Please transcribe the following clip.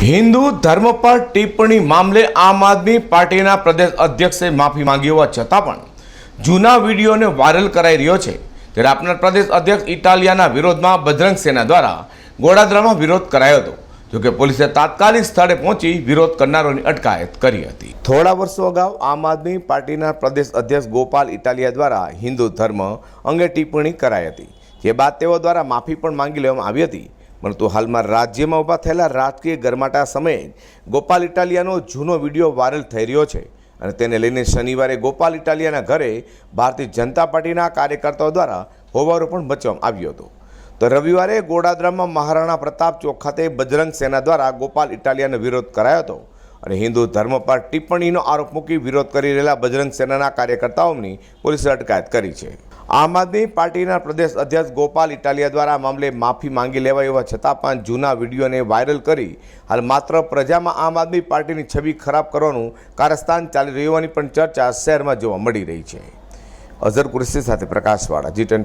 હિન્દુ ધર્મ પર ટિપ્પણી મામલે આમ આદમી પાર્ટીના પ્રદેશ અધ્યક્ષે માફી માંગી હોવા છતાં પણ જૂના વિડીયોને વાયરલ કરાઈ રહ્યો છે. ત્યારે આપના પ્રદેશ અધ્યક્ષ ઇટાલિયાના વિરોધમાં બજરંગ સેના દ્વારા ગોડાદરામાં વિરોધ કરાયો હતો. જોકે પોલીસે તાત્કાલિક સ્થળે પહોંચી વિરોધ કરનારોની અટકાયત કરી હતી. થોડા વર્ષો અગાઉ આમ આદમી પાર્ટીના પ્રદેશ અધ્યક્ષ ગોપાલ ઇટાલિયા દ્વારા હિન્દુ ધર્મ અંગે ટિપ્પણી કરાઈ હતી. જે બાદ તેઓ દ્વારા માફી પણ માંગી લેવામાં આવી હતી. પરંતુ હાલમાં રાજ્યમાં ઊભા થયેલા રાજકીય ગરમાટા સમયે ગોપાલ ઇટાલિયાનો જૂનો વીડિયો વાયરલ થઈ રહ્યો છે અને તેને લઈને શનિવારે ગોપાલ ઇટાલિયાના ઘરે ભારતીય જનતા પાર્ટીના કાર્યકર્તાઓ દ્વારા હોબાળો પણ મચવામાં આવ્યો હતો. તો રવિવારે ગોડાદરામાં મહારાણા પ્રતાપ ચોક ખાતે બજરંગ સેના દ્વારા ગોપાલ ઇટાલિયાનો વિરોધ કરાયો હતો. અને હિન્દુ ધર્મ પર ટિપ્પણીનો આરોપ મૂકી વિરોધ કરી રહેલા બજરંગ સેનાના કાર્યકર્તાઓની પોલીસે અટકાયત કરી છે. આમ આદમી પાર્ટીના પ્રદેશ અધ્યક્ષ ગોપાલ ઇટાલિયા દ્વારા મામલે માફી માંગી લેવાય એવા છતાં પણ જૂના વિડીયોને વાયરલ કરી હાલ માત્ર પ્રજામાં આમ આદમી પાર્ટીની છબી ખરાબ કરવાનું કારસ્તાન ચાલી રહ્યું હોવાની પણ ચર્ચા શહેરમાં જોવા મળી રહી છે. અઝર કુરશી સાથે પ્રકાશવાળા જી ટેન